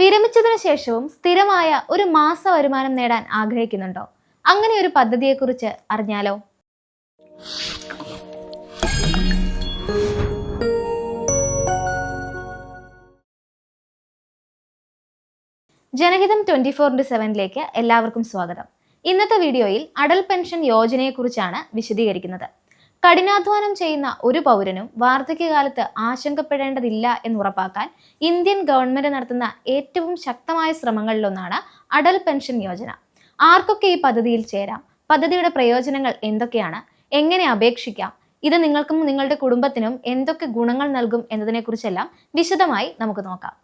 വിരമിച്ചതിനു ശേഷവും സ്ഥിരമായ ഒരു മാസ വരുമാനം നേടാൻ ആഗ്രഹിക്കുന്നുണ്ടോ? അങ്ങനെ ഒരു പദ്ധതിയെക്കുറിച്ച് അറിഞ്ഞാലോ? ജനഹിതം ട്വന്റി ഫോർ ഇന്റു സെവനിലേക്ക് എല്ലാവർക്കും സ്വാഗതം. ഇന്നത്തെ വീഡിയോയിൽ അടൽ പെൻഷൻ യോജനയെക്കുറിച്ചാണ് വിശദീകരിക്കുന്നത്. കഠിനാധ്വാനം ചെയ്യുന്ന ഒരു പൗരനും വാർദ്ധക്യകാലത്ത് ആശങ്കപ്പെടേണ്ടതില്ല എന്ന് ഉറപ്പാക്കാൻ ഇന്ത്യൻ ഗവൺമെന്റ് നടത്തുന്ന ഏറ്റവും ശക്തമായ ശ്രമങ്ങളിലൊന്നാണ് അടൽ പെൻഷൻ യോജന. ആർക്കൊക്കെ ഈ പദ്ധതിയിൽ ചേരാം? പദ്ധതിയുടെ പ്രയോജനങ്ങൾ എന്തൊക്കെയാണ്? എങ്ങനെ അപേക്ഷിക്കാം? ഇത് നിങ്ങൾക്കും നിങ്ങളുടെ കുടുംബത്തിനും എന്തൊക്കെ ഗുണങ്ങൾ നൽകും എന്നതിനെക്കുറിച്ചെല്ലാം വിശദമായി നമുക്ക് നോക്കാം.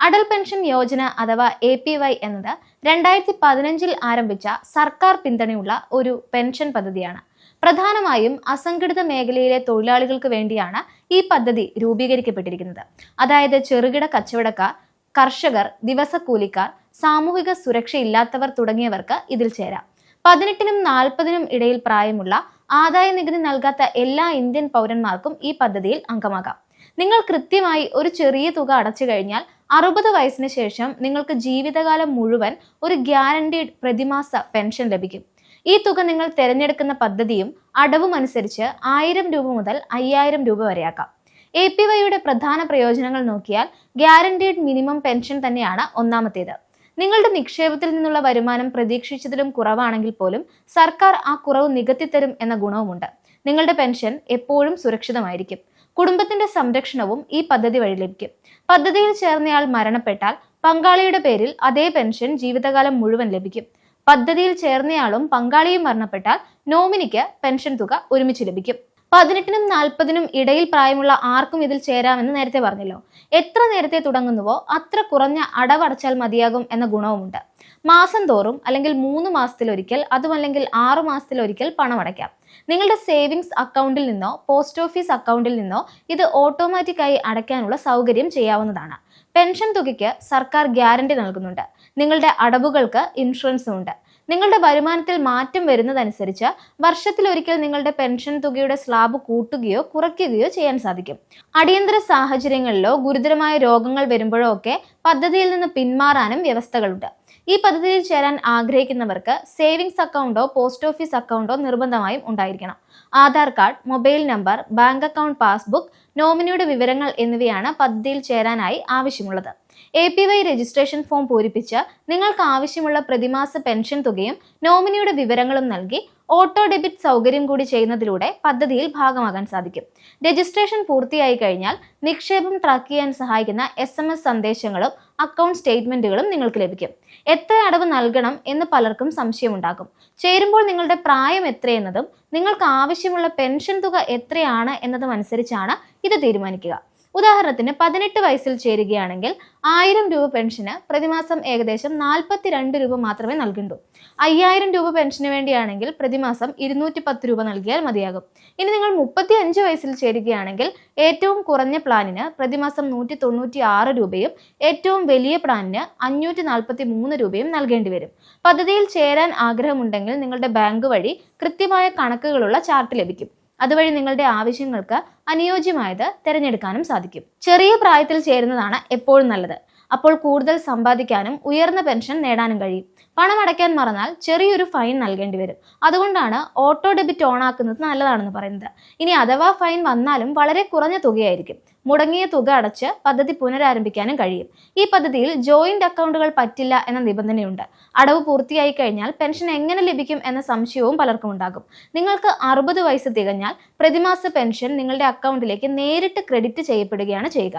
അടൽ പെൻഷൻ യോജന അഥവാ എ പി വൈ എന്നത് രണ്ടായിരത്തി പതിനഞ്ചിൽ ആരംഭിച്ച സർക്കാർ പിന്തുണയുള്ള ഒരു പെൻഷൻ പദ്ധതിയാണ്. പ്രധാനമായും അസംഘടിത മേഖലയിലെ തൊഴിലാളികൾക്ക് വേണ്ടിയാണ് ഈ പദ്ധതി രൂപീകരിക്കപ്പെട്ടിരിക്കുന്നത്. അതായത് ചെറുകിട കച്ചവടക്കാർ കർഷകർ ദിവസക്കൂലിക്കാർ സാമൂഹിക സുരക്ഷയില്ലാത്തവർ തുടങ്ങിയവർക്ക് ഇതിൽ ചേരാം. പതിനെട്ടിനും നാൽപ്പതിനും ഇടയിൽ പ്രായമുള്ള ആദായ നികുതി നൽകാത്ത എല്ലാ ഇന്ത്യൻ പൗരന്മാർക്കും ഈ പദ്ധതിയിൽ അംഗമാകാം. നിങ്ങൾ കൃത്യമായി ഒരു ചെറിയ തുക അടച്ചു കഴിഞ്ഞാൽ അറുപത് വയസ്സിന് ശേഷം നിങ്ങൾക്ക് ജീവിതകാലം മുഴുവൻ ഒരു ഗ്യാരണ്ടീഡ് പ്രതിമാസ പെൻഷൻ ലഭിക്കും. ഈ തുക നിങ്ങൾ തിരഞ്ഞെടുക്കുന്ന പദ്ധതിയും അടവും അനുസരിച്ച് ആയിരം രൂപ മുതൽ അയ്യായിരം രൂപ വരെയാക്കാം. എ പി വൈയുടെ പ്രധാന പ്രയോജനങ്ങൾ നോക്കിയാൽ ഗ്യാരണ്ടീഡ് മിനിമം പെൻഷൻ തന്നെയാണ് ഒന്നാമത്തേത്. നിങ്ങളുടെ നിക്ഷേപത്തിൽ നിന്നുള്ള വരുമാനം പ്രതീക്ഷിച്ചതിലും കുറവാണെങ്കിൽ പോലും സർക്കാർ ആ കുറവ് നികത്തിത്തരും എന്ന ഗുണവുമുണ്ട്. നിങ്ങളുടെ പെൻഷൻ എപ്പോഴും സുരക്ഷിതമായിരിക്കും. കുടുംബത്തിന്റെ സംരക്ഷണവും ഈ പദ്ധതി വഴി ലഭിക്കും. പദ്ധതിയിൽ ചേർന്നയാൾ മരണപ്പെട്ടാൽ പങ്കാളിയുടെ പേരിൽ അതേ പെൻഷൻ ജീവിതകാലം മുഴുവൻ ലഭിക്കും. പദ്ധതിയിൽ ചേർന്നയാളും പങ്കാളിയും മരണപ്പെട്ടാൽ നോമിനിക്ക് പെൻഷൻ തുക ഒരുമിച്ച് ലഭിക്കും. പതിനെട്ടിനും നാൽപ്പതിനും ഇടയിൽ പ്രായമുള്ള ആർക്കും ഇതിൽ ചേരാമെന്ന് നേരത്തെ പറഞ്ഞല്ലോ. എത്ര നേരത്തെ തുടങ്ങുന്നുവോ അത്ര കുറഞ്ഞ അടവടച്ചാൽ മതിയാകും എന്ന ഗുണവുമുണ്ട്. മാസം തോറും അല്ലെങ്കിൽ മൂന്ന് മാസത്തിലൊരിക്കൽ അതുമല്ലെങ്കിൽ ആറു മാസത്തിലൊരിക്കൽ പണം അടയ്ക്കാം നിങ്ങളുടെ സേവിങ്സ് അക്കൗണ്ടിൽ നിന്നോ പോസ്റ്റ് ഓഫീസ് അക്കൗണ്ടിൽ നിന്നോ ഇത് ഓട്ടോമാറ്റിക്കായി അടയ്ക്കാനുള്ള സൗകര്യം ചെയ്യാവുന്നതാണ്. പെൻഷൻ തുകയ്ക്ക് സർക്കാർ ഗ്യാരണ്ടി നൽകുന്നുണ്ട്. നിങ്ങളുടെ അടവുകൾക്ക് ഇൻഷുറൻസും ഉണ്ട്. നിങ്ങളുടെ വരുമാനത്തിൽ മാറ്റം വരുന്നതനുസരിച്ച് വർഷത്തിലൊരിക്കൽ നിങ്ങളുടെ പെൻഷൻ തുകയുടെ സ്ലാബ് കൂട്ടുകയോ കുറയ്ക്കുകയോ ചെയ്യാൻ സാധിക്കും. അടിയന്തര സാഹചര്യങ്ങളിലോ ഗുരുതരമായ രോഗങ്ങൾ വരുമ്പോഴോ ഒക്കെ പദ്ധതിയിൽ നിന്ന് പിന്മാറാനും വ്യവസ്ഥകളുണ്ട്. ഈ പദ്ധതിയിൽ ചേരാൻ ആഗ്രഹിക്കുന്നവർക്ക് സേവിങ്സ് അക്കൗണ്ടോ പോസ്റ്റ് ഓഫീസ് അക്കൗണ്ടോ നിർബന്ധമായും ഉണ്ടായിരിക്കണം. Aadhaar card mobile number bank account passbook നോമിനിയുടെ വിവരങ്ങൾ എന്നിവയാണ് പദ്ധതിയിൽ ചേരാനായി ആവശ്യമുള്ളത്. A P Y registration form പൂരിപ്പിച്ച് നിങ്ങൾക്ക് ആവശ്യമുള്ള പ്രതിമാസ പെൻഷൻ തുകയും നോമിനിയുടെ വിവരങ്ങളും നൽകി ഓട്ടോ ഡെബിറ്റ് സൗകര്യം കൂടി ചെയ്യുന്നതിലൂടെ പദ്ധതിയിൽ ഭാഗമാകാൻ സാധിക്കും. രജിസ്ട്രേഷൻ പൂർത്തിയായി കഴിഞ്ഞാൽ നിക്ഷേപം ട്രാക്ക് ചെയ്യാൻ സഹായിക്കുന്ന എസ് സന്ദേശങ്ങളും അക്കൗണ്ട് സ്റ്റേറ്റ്മെന്റുകളും നിങ്ങൾക്ക് ലഭിക്കും. എത്ര അടവ് നൽകണം എന്ന് പലർക്കും സംശയമുണ്ടാകും. ചേരുമ്പോൾ നിങ്ങളുടെ പ്രായം എത്രയെന്നതും നിങ്ങൾക്ക് ആവശ്യമുള്ള പെൻഷൻ തുക എത്രയാണ് എന്നതും അനുസരിച്ചാണ് ഇത് തീരുമാനിക്കുക. ഉദാഹരണത്തിന് പതിനെട്ട് വയസ്സിൽ ചേരുകയാണെങ്കിൽ ആയിരം രൂപ പെൻഷന് പ്രതിമാസം ഏകദേശം നാൽപ്പത്തി രണ്ട് രൂപ മാത്രമേ നൽകണ്ടൂ അയ്യായിരം രൂപ പെൻഷന് വേണ്ടിയാണെങ്കിൽ പ്രതിമാസം ഇരുന്നൂറ്റി പത്ത് രൂപ നൽകിയാൽ മതിയാകും. ഇനി നിങ്ങൾ മുപ്പത്തി അഞ്ച് വയസ്സിൽ ചേരുകയാണെങ്കിൽ ഏറ്റവും കുറഞ്ഞ പ്ലാനിന് പ്രതിമാസം നൂറ്റി തൊണ്ണൂറ്റി ആറ് രൂപയും ഏറ്റവും വലിയ പ്ലാനിന് അഞ്ഞൂറ്റി നാൽപ്പത്തി മൂന്ന് രൂപയും നൽകേണ്ടി വരും. പദ്ധതിയിൽ ചേരാൻ ആഗ്രഹമുണ്ടെങ്കിൽ നിങ്ങളുടെ ബാങ്ക് വഴി കൃത്യമായ കണക്കുകളുള്ള ചാർട്ട് ലഭിക്കും. അതുവഴി നിങ്ങളുടെ ആവശ്യങ്ങൾക്ക് അനുയോജ്യമായത് തിരഞ്ഞെടുക്കാനും സാധിക്കും. ചെറിയ പ്രായത്തിൽ ചേരുന്നതാണ് എപ്പോഴും നല്ലത്. അപ്പോൾ കൂടുതൽ സമ്പാദിക്കാനും ഉയർന്ന പെൻഷൻ നേടാനും കഴിയും. പണം അടയ്ക്കാൻ മറന്നാൽ ചെറിയൊരു ഫൈൻ നൽകേണ്ടി വരും. അതുകൊണ്ടാണ് ഓട്ടോ ഡെബിറ്റ് ഓൺ ആക്കുന്നത് നല്ലതാണെന്ന് പറയുന്നത്. ഇനി അഥവാ ഫൈൻ വന്നാലും വളരെ കുറഞ്ഞ തുകയായിരിക്കും. മുടങ്ങിയ തുക അടച്ച് പദ്ധതി പുനരാരംഭിക്കാനും കഴിയും. ഈ പദ്ധതിയിൽ ജോയിന്റ് അക്കൗണ്ടുകൾ പറ്റില്ല എന്ന നിബന്ധനയുണ്ട്. അടവ് പൂർത്തിയായി കഴിഞ്ഞാൽ പെൻഷൻ എങ്ങനെ ലഭിക്കും എന്ന സംശയവും പലർക്കും ഉണ്ടാകും. നിങ്ങൾക്ക് അറുപത് വയസ്സ് തികഞ്ഞാൽ പ്രതിമാസ പെൻഷൻ നിങ്ങളുടെ അക്കൗണ്ടിലേക്ക് നേരിട്ട് ക്രെഡിറ്റ് ചെയ്യപ്പെടുകയാണ് ചെയ്യുക.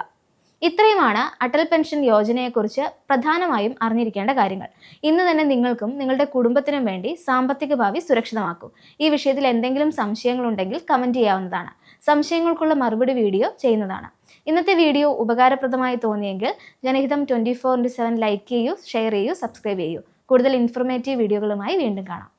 ഇത്രയുമാണ് അടൽ പെൻഷൻ യോജനയെക്കുറിച്ച് പ്രധാനമായും അറിഞ്ഞിരിക്കേണ്ട കാര്യങ്ങൾ. ഇന്ന് തന്നെ നിങ്ങൾക്കും നിങ്ങളുടെ കുടുംബത്തിനും വേണ്ടി സാമ്പത്തിക ഭാവി സുരക്ഷിതമാക്കൂ. ഈ വിഷയത്തിൽ എന്തെങ്കിലും സംശയങ്ങളുണ്ടെങ്കിൽ കമന്റ് ചെയ്യാവുന്നതാണ്. സംശയങ്ങൾക്കുള്ള മറുപടി വീഡിയോ ചെയ്യുന്നതാണ്. ഇന്നത്തെ വീഡിയോ ഉപകാരപ്രദമായി തോന്നിയെങ്കിൽ Janahitham twenty four into seven like ചെയ്യൂ ഷെയർ ചെയ്യൂ സബ്സ്ക്രൈബ് ചെയ്യൂ. കൂടുതൽ ഇൻഫർമേറ്റീവ് വീഡിയോകളുമായി വീണ്ടും കാണാം.